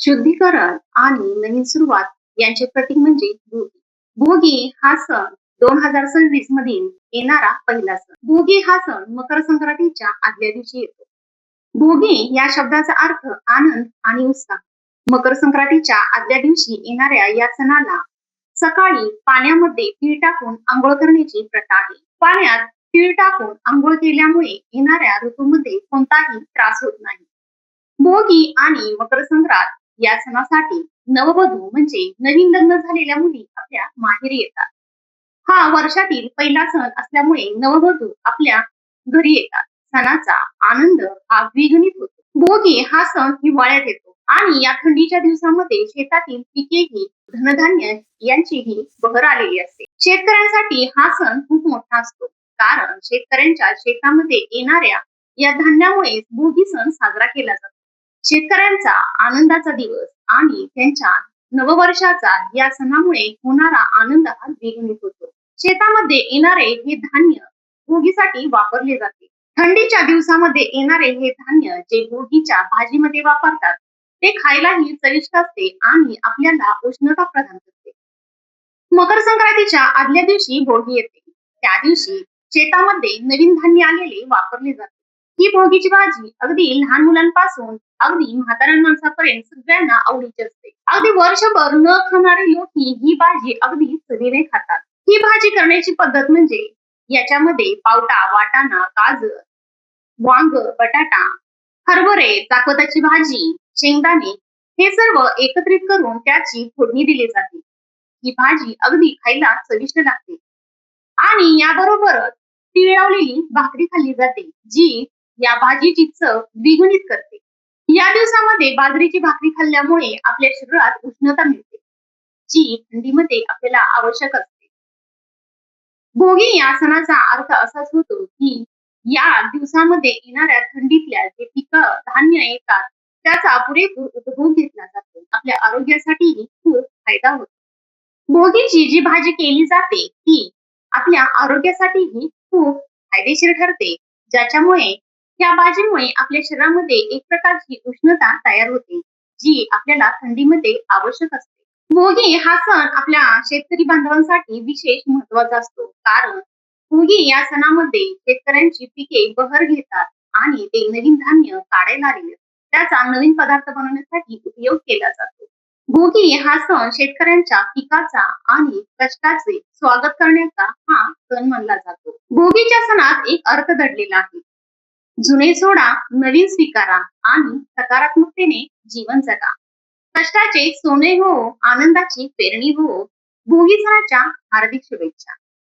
शुद्धीकरण आणि नवीन सुरुवात यांचे प्रतीक म्हणजे भोगी. भोगी हा सण दोन हजार सव्वीस मधील येणारा पहिला सण. भोगी हा सण मकर संक्रांतीच्या आदल्या दिवशी येतो. भोगी या शब्दाचा अर्थ आनंद आणि उत्साह. मकर संक्रांतीच्या आदल्या दिवशी येणाऱ्या या सणाला सकाळी पाण्यामध्ये तीळ टाकून आंघोळ करण्याची प्रथा आहे. पाण्यात तीळ टाकून आंघोळ केल्यामुळे येणाऱ्या ऋतूमध्ये कोणताही त्रास होत नाही. भोगी आणि मकर संक्रांत या सणासाठी नववधू म्हणजे नवीन लग्न झालेल्या मुली आपल्या माहेरी येतात. हा वर्षातील पहिला सण असल्यामुळे नववधू आपल्या घरी येतात. सणाचा आनंद हा द्विगुणित होतो. भोगी हा सण हिवाळ्यात येतो आणि या थंडीच्या दिवसामध्ये शेतातील पिकेही धनधान्य यांचीही बहर आलेली असते. शेतकऱ्यांसाठी हा सण खूप मोठा असतो. कारण शेतकऱ्यांच्या शेतामध्ये येणाऱ्या या धान्यामुळे भोगी सण साजरा केला जातो. शेतकऱ्यांचा आनंदाचा दिवस आणि त्यांच्या नववर्षाचा या सणामुळे होणारा आनंद हा द्विगुणित होतो. शेतामध्ये येणारे हे धान्य भोगीसाठी वापरले जाते. थंडीच्या दिवसामध्ये येणारे हे धान्य जे भोगीच्या भाजीमध्ये वापरतात ते खायलाही चविष्ट असते आणि आपल्याला उष्णता प्रदान करते. मकर संक्रांतीच्या आदल्या दिवशी भोगी येते. त्या दिवशी शेतामध्ये नवीन धान्य आलेले वापरले जाते. ही भोगीची भाजी अगदी लहान मुलांपासून अगदी म्हाताऱ्या माणसापर्यंत सगळ्यांना आवडीची असते. अगदी वर्षभर न खाणारे लोकही ही भाजी अगदी चवीने खातात. ही भाजी करण्याची पद्धत म्हणजे याच्यामध्ये पावटा वाटाणा गाजर वांग बटाटा हरभरे चाकवताची भाजी शेंगदाणे हे सर्व एकत्रित करून त्याची फोडणी दिली जाते. ही भाजी अगदी खायला चविष्ट लागते. आणि याबरोबरच तिळवलेली भाकरी खाल्ली जाते जी या भाजीची चव द्विगुणित करते. या दिवसामध्ये बाजरीची भाकरी खाल्ल्यामुळे आपल्या शरीरात उष्णता मिळते जी थंडीमध्ये आपल्याला आवश्यक असते. भोगी या सणाचा अर्थ असाच होतो की या दिवसामध्ये येणाऱ्या थंडीतल्या जे पिकं धान्य येतात त्याचा पुरेपूर उपभोग घेतला जातो. आपल्या आरोग्यासाठीही खूप फायदा होतो. भोगीची जी भाजी केली जाते ती आपल्या आरोग्यासाठीही खूप फायदेशीर ठरते ज्याच्यामुळे या भाजीमुळे आपल्या शरीरामध्ये एक प्रकारची उष्णता तयार होते जी आपल्याला थंडीमध्ये आवश्यक असते. भोगी हा सण आपल्या शेतकरी बांधवांसाठी विशेष महत्त्वाचा असतो कारण भोगी या सणामध्ये शेतकऱ्यांची पिके बहर घेतात आणि ते नवीन धान्य काढायला आलेले त्याचा नवीन पदार्थ बनवण्यासाठी उपयोग केला जातो. भोगी हा सण शेतकऱ्यांच्या पिकाचा आणि कष्टाचे स्वागत करण्याचा हा सण मानला जातो. भोगीच्या सणात एक अर्थ दडलेला आहे जुने सोडा नवीन स्वीकारा आणि सकारात्मकतेने जीवन जगा. कष्टाचे सोने हो आनंदाची पेरणी हो. भोगी सणाच्या हार्दिक शुभेच्छा.